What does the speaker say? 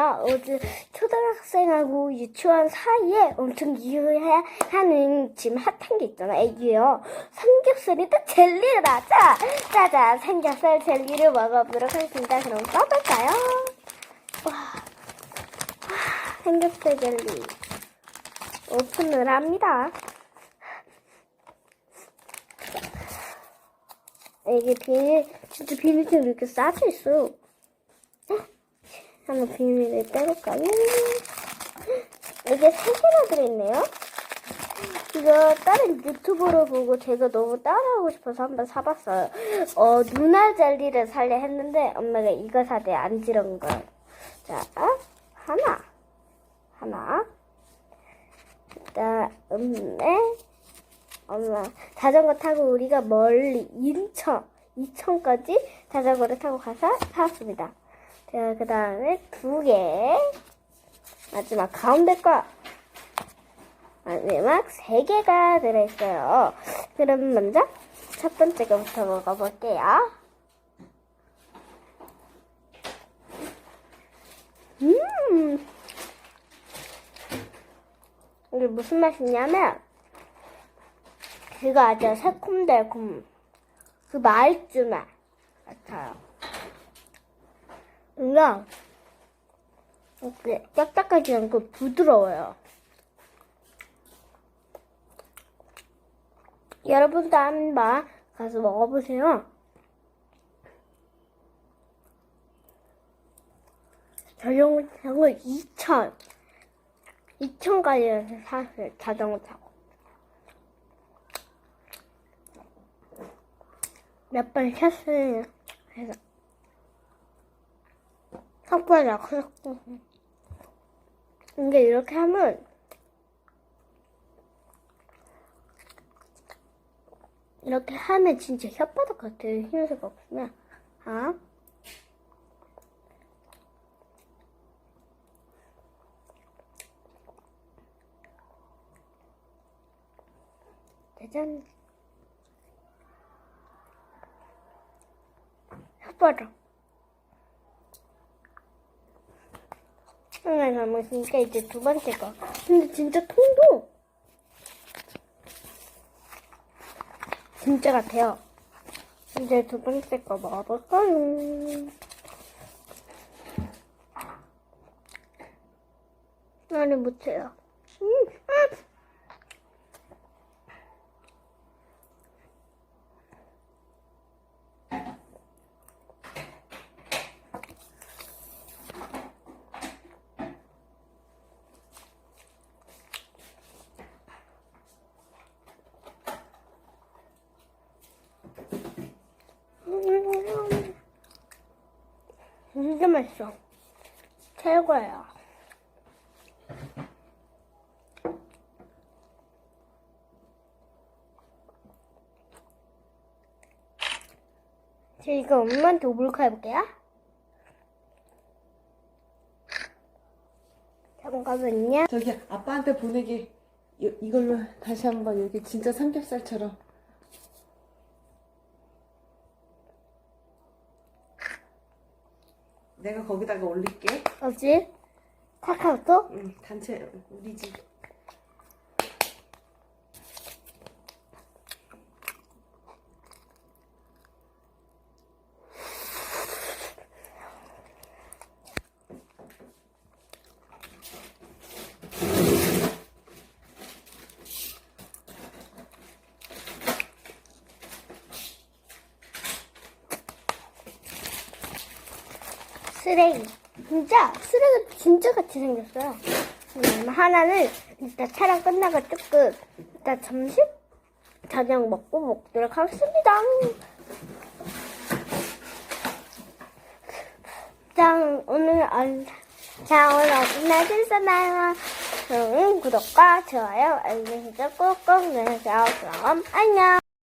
이거는요, 어제 초등학생하고 유치원 사이에 엄청 유행하는 지금 핫한 게 있잖아, 애기요. 삼겹살이다 젤리라. 자, 짜잔, 삼겹살 젤리를 먹어보도록 하겠습니다. 그럼 써볼까요? 와, 와, 삼겹살 젤리. 오픈을 합니다. 이게 비닐, 진짜 비닐처럼 이렇게 싸져 있어. 한번 비닐을 떼볼까요? 이게 세 개나 들어있네요. 이거 다른 유튜브로 보고 제가 너무 따라하고 싶어서 한번 사봤어요. 어, 누나 젤리를 살려 했는데 엄마가 이거 사대 안 지른 걸. 자, 하나. 하나. 그다음에 엄마 자전거 타고 우리가 멀리 인천 이천까지 자전거를 타고 가서 사왔습니다. 자, 그 다음에 두 개. 마지막 가운데 거. 마지막 세 개가 들어있어요. 그럼 먼저 첫 번째 거부터 먹어볼게요. 음! 이게 무슨 맛이냐면, 그거 아주 새콤달콤, 그 말주 맛 같아요. 뭔가 이렇게 딱딱하지 않고 부드러워요. 여러분도 한번 가서 먹어보세요. 자전거 타고 2천, 2천까지 샀어요. 자전거 타고. 몇번 샀어요. 그래서. 턱보다 커졌고. 근데 이렇게 하면 이렇게 하면 진짜 혓바닥 같아요. 흰색 없으면. 아. 짜잔. 혓바닥. 하나 남았으니까 이제 두 번째 거. 근데 진짜 통도 진짜 같아요. 이제 두 번째 거 먹어볼까요? 나를 못해요. 음, 음. 진짜 맛있어. 최고예요. 저 이거 엄마한테 몰카 해볼게요. 잠깐만요. 저기 아빠한테 보내기 이- 이걸로 다시 한번 여기 진짜 삼겹살처럼 내가 거기다가 올릴게 어지? 카카오톡? 응, 단체 우리 집 쓰레기. 진짜 쓰레기 진짜 같이 생겼어요. 음, 하나는 이따 촬영 끝나고 조금 이따 점심 저녁 먹고 먹도록 하겠습니다. 자 오늘 안- 자 오늘 어디나 재밌었나요? 그럼 구독과 좋아요 알림 설정 꾹꾹 눌러주세요. 그럼 안녕.